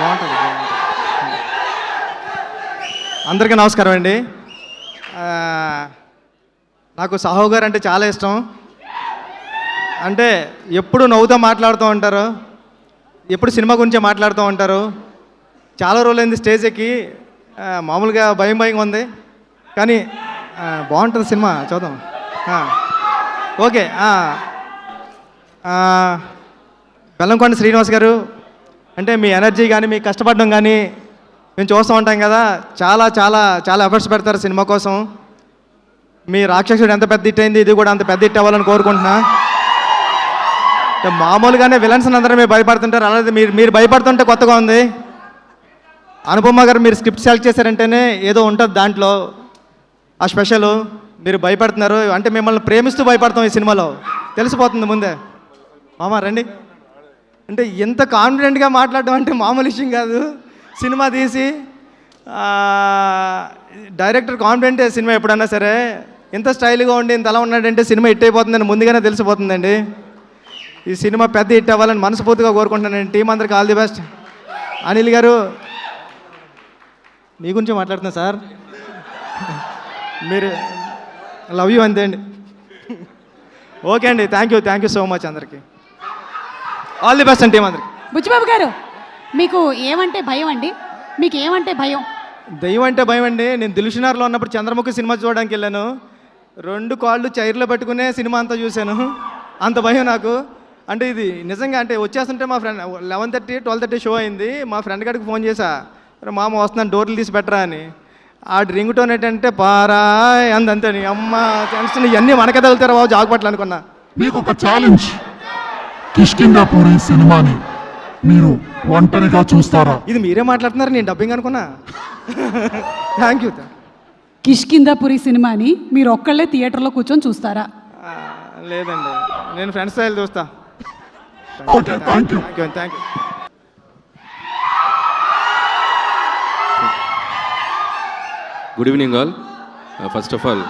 బాగుంటుంది అందరికీ నమస్కారం అండి. నాకు సాహో గారు అంటే చాలా ఇష్టం. అంటే ఎప్పుడు నవ్వుతూ మాట్లాడుతూ ఉంటారు ఎప్పుడు సినిమా గురించే మాట్లాడుతూ ఉంటారు. చాలా రోజులైంది స్టేజ్ ఎక్కి మామూలుగా భయం భయంగా ఉంది. కానీ బాగుంటుంది సినిమా చూద్దాం. ఓకే బెల్లంకొండ శ్రీనివాస్ గారు అంటే మీ ఎనర్జీ కానీ మీ కష్టపడడం కానీ మేము చూస్తూ ఉంటాం కదా చాలా చాలా చాలా ఎఫర్ట్స్ పెడతారు సినిమా కోసం. మీ రాక్షసుడు ఎంత పెద్ద హిట్ అయింది ఇది కూడా అంత పెద్ద హిట్ అవ్వాలని కోరుకుంటున్నా. మామూలుగానే విలన్స్ అందరూ మీరు భయపడుతుంటారు అలాగే మీరు మీరు భయపడుతుంటే కొత్తగా ఉంది. అనుపమ గారు మీరు స్క్రిప్ట్ సెలెక్ట్ చేశారంటేనే ఏదో ఉంటుంది దాంట్లో. ఆ స్పెషల్ మీరు భయపడుతున్నారు అంటే మిమ్మల్ని ప్రేమిస్తూ భయపడతాం ఈ సినిమాలో. తెలిసిపోతుంది ముందే. మామ రండి. అంటే ఎంత కాన్ఫిడెంట్గా మాట్లాడడం అంటే మామూలు విషయం కాదు. సినిమా తీసి డైరెక్టర్ కాన్ఫిడెంటే సినిమా ఎప్పుడన్నా సరే ఎంత స్టైల్గా ఉండి ఇంత అలా ఉన్నాడంటే సినిమా హిట్ అయిపోతుందని ముందుగానే తెలిసిపోతుందండి. ఈ సినిమా పెద్ద హిట్ అవ్వాలని మనస్ఫూర్తిగా కోరుకుంటున్నాను టీం అందరికి ఆల్ ది బెస్ట్. అనిల్ గారు మీ గురించి మాట్లాడుతున్నా సార్. మీరు లవ్ యూ అంతే అండి. ఓకే అండి. Thank you thank you so much అందరికీ. ఆల్ ది బెస్ట్ అండి టీం అందరికి బుచ్చిబాబు గారు మీకు ఏమంటే భయం అండి? మీకు ఏమంటే భయం? దయ్యం అంటే భయం అండి. నేను దిల్షునార్లో ఉన్నప్పుడు చంద్రముఖి సినిమా చూడడానికి వెళ్ళాను. రెండు కాళ్ళు చైర్లో పెట్టుకునే సినిమా అంతా చూశాను. అంత భయం నాకు. అంటే ఇది నిజంగా అంటే వచ్చేస్తుంటే మా friend eleven thirty twelve thirty show అయింది. మా ఫ్రెండ్ గారికి ఫోన్ చేశా. "అరే మామ వస్తున్నాను డోర్లు తీసి పెట్టరా అని. ఆ రింగ్ టోన్ ఏంటంటే పారా అందంతే అమ్మ టెన్షన్ ఇవన్నీ మనకే తగులుతారా బాబు జాగ్పట్లు అనుకున్నా. మీకు ఒక ఛాలెంజ్ కిష్కిందాపూరి సినిమాని మీరు ఒంటరిగా చూస్తారా? ఇది మీరే మాట్లాడుతున్నారు? నేను డబ్బింగ్ అనుకున్నా. థ్యాంక్ యూ కిష్కిందాపురి సినిమాని మీరు ఒక్కళ్ళే థియేటర్లో కూర్చొని చూస్తారా? లేదండి. నేను ఫ్రెండ్స్ స్టైల్ చూస్తా. Okay thank you thank you good evening all first of all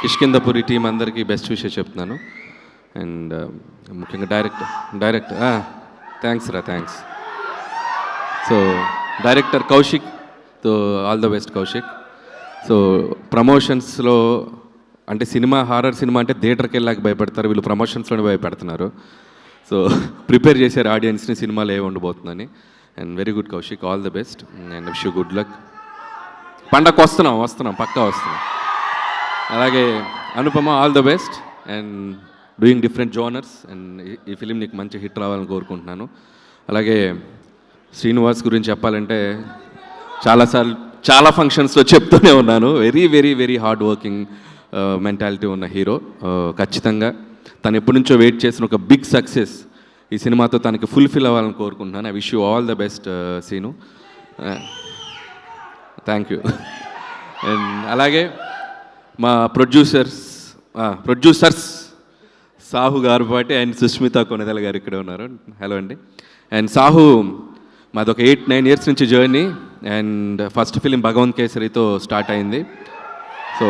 Kishkindhapuri team అందరికీ బెస్ట్ విషయం చెప్తున్నాను. అండ్ uh, ముఖ్యంగా డైరెక్ట్ డైరెక్ట్ థ్యాంక్స్ రా thanks so director Kaushik so all the best Kaushik so ప్రమోషన్స్లో అంటే cinema horror cinema అంటే థియేటర్కి వెళ్ళాక భయపడతారు వీళ్ళు ప్రమోషన్స్లోనే భయపెడుతున్నారు. సో ప్రిపేర్ చేశారు ఆడియన్స్ని సినిమాలు ఏ ఉండబోతుందని. And very good Kaushik all the best and wish you good luck పండగకు వస్తున్నాం వస్తున్నాం పక్కా వస్తున్నాం. అలాగే Anupama all the best and doing different genres and ఈ ఫిలిం నీకు మంచి హిట్ రావాలని కోరుకుంటున్నాను. అలాగే శ్రీనివాస్ గురించి చెప్పాలంటే చాలాసార్లు చాలా ఫంక్షన్స్లో చెప్తూనే ఉన్నాను. Very very very hard working mentality ఉన్న హీరో uh, ఖచ్చితంగా తను ఎప్పటి నుంచో వెయిట్ చేసిన ఒక బిగ్ సక్సెస్ ఈ సినిమాతో తనకి ఫుల్ఫిల్ అవ్వాలని కోరుకుంటున్నాను. I wish you all the best Seenu thank you and అలాగే మా ప్రొడ్యూసర్స్ ప్రొడ్యూసర్స్ సాహు గారు పాటి అండ్ సుస్మిత కొనదల గారు ఇక్కడ ఉన్నారు. హలో అండి. అండ్ సాహు మాది ఒక ఎయిట్ నైన్ ఇయర్స్ నుంచి journey and first film Bhagavanth కేసరితో start అయింది. సో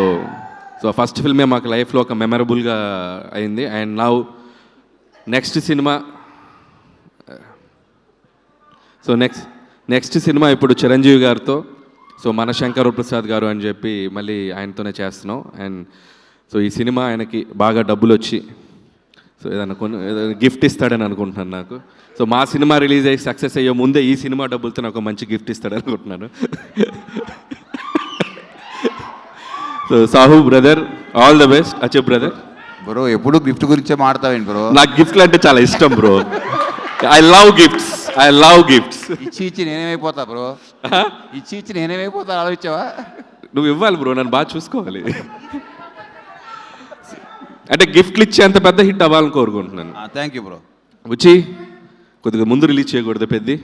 సో ఫస్ట్ ఫిల్మే మాకు లైఫ్లో ఒక మెమరబుల్గా అయింది. అండ్ నౌ నెక్స్ట్ సినిమా సో నెక్స్ట్ నెక్స్ట్ సినిమా ఇప్పుడు చిరంజీవి గారితో సో మన శంకర్ ప్రసాద్ గారు అని చెప్పి మళ్ళీ ఆయనతోనే చేస్తున్నాం. అండ్ సో ఈ సినిమా ఆయనకి బాగా డబ్బులు వచ్చి సో ఏదైనా కొన్ని గిఫ్ట్ ఇస్తాడని అనుకుంటున్నాను నాకు. సో మా సినిమా రిలీజ్ అయ్యి సక్సెస్ అయ్యే ముందే ఈ సినిమా డబ్బులతో నాకు ఒక మంచి గిఫ్ట్ ఇస్తాడని అనుకుంటున్నాను. So Sahu brother all the best. అచ్చే బ్రదర్. బ్రో ఎప్పుడు గిఫ్ట్ గురించే మాడతావేంటి బ్రో? నాకు గిఫ్ట్లు అంటే చాలా ఇష్టం bro. I love gifts I love gifts ఇచ్చి ఇచ్చి నేనేమైపోతా బ్రో ఇచ్చి ఇచ్చి నేనేమైపోతా ఆలోచించావా? నువ్వు ఇవ్వాలి బ్రో నన్ను బాగా చూసుకోవాలి. అంటే గిఫ్ట్లు ఇచ్చి అంత పెద్ద హిట్ అవ్వాలని కోరుకుంటున్నాను. థ్యాంక్ యూ బ్రో వచ్చి కొద్దిగా ముందు రిలీజ్ చేయకూడదు పెద్ది.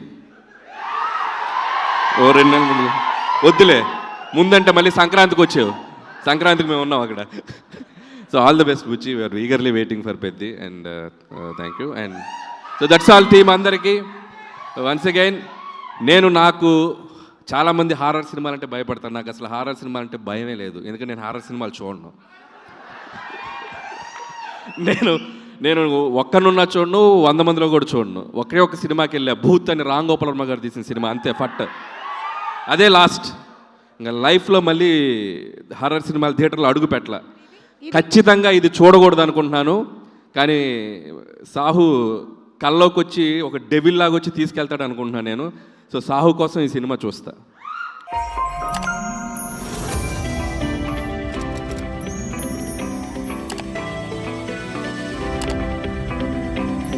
ఓ రెండు నెలల ముందు. వద్దులే. ముందంటే మళ్ళీ సంక్రాంతికి వచ్చావు. సంక్రాంతికి మేము ఉన్నాం అక్కడ. So all the best Buchi we're eagerly waiting for Peddi. And thank you and so that's all team అందరికీ. వన్స్ అగైన్ నేను నాకు చాలామంది హారర్ సినిమాలు అంటే భయపడతాను నాకు అసలు హారర్ సినిమాలు అంటే భయమే లేదు. ఎందుకంటే నేను హారర్ సినిమాలు చూడను. నేను నేను ఒక్కనున్నా చూడను వంద మందిలో కూడా చూడను. ఒకే ఒక సినిమాకి వెళ్ళా. భూత్ అని రామ్ గోపాల్ వర్మ గారు తీసిన సినిమా అంతే ఫట్. అదే లాస్ట్ ఇంకా లైఫ్లో మళ్ళీ హర్రర్ సినిమాలు థియేటర్లో అడుగు పెట్టల. ఖచ్చితంగా ఇది చూడకూడదు అనుకుంటున్నాను కానీ సాహు కల్లోకి వచ్చి ఒక డెవిల్ లాగా వచ్చి తీసుకెళ్తాడు అనుకుంటున్నాను నేను. సో సాహు కోసం ఈ సినిమా చూస్తాను